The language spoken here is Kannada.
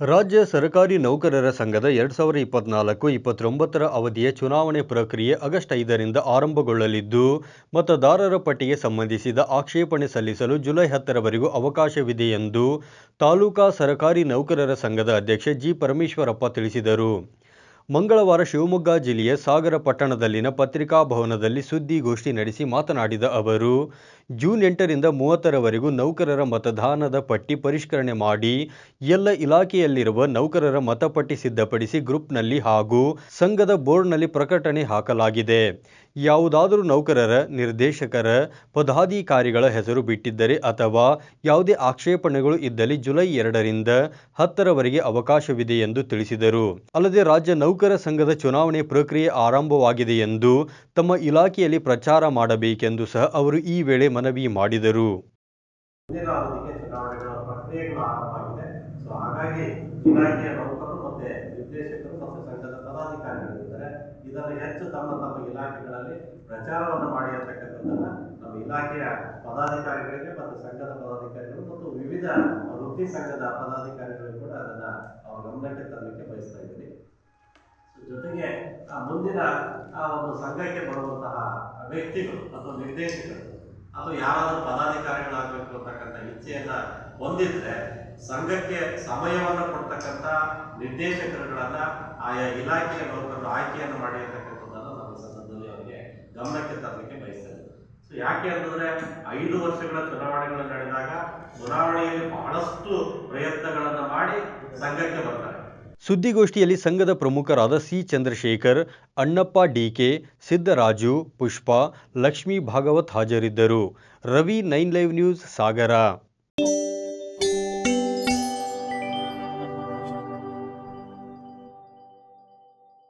ರಾಜ್ಯ ಸರ್ಕಾರಿ ನೌಕರರ ಸಂಘದ ಎರಡು ಸಾವಿರದ ಇಪ್ಪತ್ನಾಲ್ಕು ಇಪ್ಪತ್ತೊಂಬತ್ತರ ಅವಧಿಯ ಚುನಾವಣೆ ಪ್ರಕ್ರಿಯೆ ಆಗಸ್ಟ್ ಐದರಿಂದ ಆರಂಭಗೊಳ್ಳಲಿದ್ದು, ಮತದಾರರ ಪಟ್ಟಿಗೆ ಸಂಬಂಧಿಸಿದ ಆಕ್ಷೇಪಣೆ ಸಲ್ಲಿಸಲು ಜುಲೈ ಹತ್ತರವರೆಗೂ ಅವಕಾಶವಿದೆ ಎಂದು ತಾಲೂಕಾ ಸರ್ಕಾರಿ ನೌಕರರ ಸಂಘದ ಅಧ್ಯಕ್ಷ ಜಿ. ಪರಮೇಶ್ವರಪ್ಪ ತಿಳಿಸಿದರು. ಮಂಗಳವಾರ ಶಿವಮೊಗ್ಗ ಜಿಲ್ಲೆಯ ಸಾಗರ ಪಟ್ಟಣದಲ್ಲಿನ ಪತ್ರಿಕಾ ಭವನದಲ್ಲಿ ಸುದ್ದಿಗೋಷ್ಠಿ ನಡೆಸಿ ಮಾತನಾಡಿದ ಅವರು ಜೂನ್ ಎಂಟರಿಂದ ಮೂವತ್ತರವರೆಗೂ ನೌಕರರ ಮತದಾನದ ಪಟ್ಟಿ ಪರಿಷ್ಕರಣೆ ಮಾಡಿ ಎಲ್ಲ ಇಲಾಖೆಯಲ್ಲಿರುವ ನೌಕರರ ಮತಪಟ್ಟಿ ಸಿದ್ಧಪಡಿಸಿ ಗ್ರೂಪ್ನಲ್ಲಿ ಹಾಗೂ ಸಂಘದ ಬೋರ್ಡ್ನಲ್ಲಿ ಪ್ರಕಟಣೆ ಹಾಕಲಾಗಿದೆ. ಯಾವುದಾದರೂ ನೌಕರರ, ನಿರ್ದೇಶಕರ, ಪದಾಧಿಕಾರಿಗಳ ಹೆಸರು ಬಿಟ್ಟಿದ್ದರೆ ಅಥವಾ ಯಾವುದೇ ಆಕ್ಷೇಪಣೆಗಳು ಇದ್ದಲ್ಲಿ ಜುಲೈ ಎರಡರಿಂದ ಹತ್ತರವರೆಗೆ ಅವಕಾಶವಿದೆ ಎಂದು ತಿಳಿಸಿದರು. ಅಲ್ಲದೆ ರಾಜ್ಯ ನೌಕರ ಸಂಘದ ಚುನಾವಣೆ ಪ್ರಕ್ರಿಯೆ ಆರಂಭವಾಗಿದೆ ಎಂದು ತಮ್ಮ ಇಲಾಖೆಯಲ್ಲಿ ಪ್ರಚಾರ ಮಾಡಬೇಕೆಂದು ಸಹ ಅವರು ಈ ವೇಳೆ ಮನವಿ ಮಾಡಿದರು. ಮುಂದಿನ ಅವಧಿಗೆ ಚುನಾವಣೆಗಳ ಪ್ರಕ್ರಿಯೆಗಳು ಆರಂಭವಾಗಿದೆ. ಸೊ ಹಾಗಾಗಿ ಇಲಾಖೆಯ ನೌಕರರು ಮತ್ತೆ ನಿರ್ದೇಶಕರು ಮತ್ತು ಸಂಘದ ಪದಾಧಿಕಾರಿಗಳಿದ್ದಾರೆ. ಇದನ್ನು ಹೆಚ್ಚು ತಮ್ಮ ತಮ್ಮ ಇಲಾಖೆಗಳಲ್ಲಿ ಪ್ರಚಾರವನ್ನು ಮಾಡಿ ಅಂತಕ್ಕಂಥದ್ದನ್ನ ನಮ್ಮ ಇಲಾಖೆಯ ಪದಾಧಿಕಾರಿಗಳಿಗೆ ಮತ್ತು ಸಂಘದ ಪದಾಧಿಕಾರಿಗಳು ಮತ್ತು ವಿವಿಧ ವೃತ್ತಿ ಸಂಘದ ಪದಾಧಿಕಾರಿಗಳು ಕೂಡ ಅದನ್ನ ಅವ್ರ ಗಮನಕ್ಕೆ ತರಲಿಕ್ಕೆ ಬಯಸ್ತಾ ಇದ್ದೀನಿ ಜೊತೆಗೆ, ಆ ಮುಂದಿನ ಆ ಒಂದು ಸಂಘಕ್ಕೆ ಬರುವಂತಹ ವ್ಯಕ್ತಿಗಳು ಅಥವಾ ನಿರ್ದೇಶಕರು ಅಥವಾ ಯಾರಾದರೂ ಪದಾಧಿಕಾರಿಗಳಾಗಬೇಕು ಅಂತಕ್ಕಂಥ ಇಚ್ಛೆಯನ್ನ ಹೊಂದಿದ್ರೆ ಸಂಘಕ್ಕೆ ಸಮಯವನ್ನು ಕೊಡ್ತಕ್ಕಂಥ ನಿರ್ದೇಶಕರುಗಳನ್ನ ಆಯಾ ಇಲಾಖೆಯ ನೌಕರರು ಆಯ್ಕೆಯನ್ನು ಮಾಡಿ ಅಂತಕ್ಕಂಥದ್ದನ್ನು ನಮ್ಮ ಸಂದರ್ಭದಲ್ಲಿ ಅವರಿಗೆ ಗಮನಕ್ಕೆ ತರಲಿಕ್ಕೆ ಬಯಸ್ತೇನೆ ಸೊ ಯಾಕೆ ಅಂತಂದ್ರೆ ಐದು ವರ್ಷಗಳ ಚುನಾವಣೆಗಳು ನಡೆದಾಗ ಚುನಾವಣೆಯಲ್ಲಿ ಬಹಳಷ್ಟು ಪ್ರಯತ್ನಗಳನ್ನು ಮಾಡಿ ಸಂಘಕ್ಕೆ ಬರ್ತಾರೆ. ಸುದ್ದಿಗೋಷ್ಠಿಯಲ್ಲಿ ಸಂಘದ ಪ್ರಮುಖರಾದ ಸಿ ಚಂದ್ರಶೇಖರ್, ಅಣ್ಣಪ್ಪ ಡಿಕೆ ಸಿದ್ದರಾಜು, ಪುಷ್ಪ, ಲಕ್ಷ್ಮೀ ಭಾಗವತ್ ಹಾಜರಿದ್ದರು. Ravi nine live news, Sagara.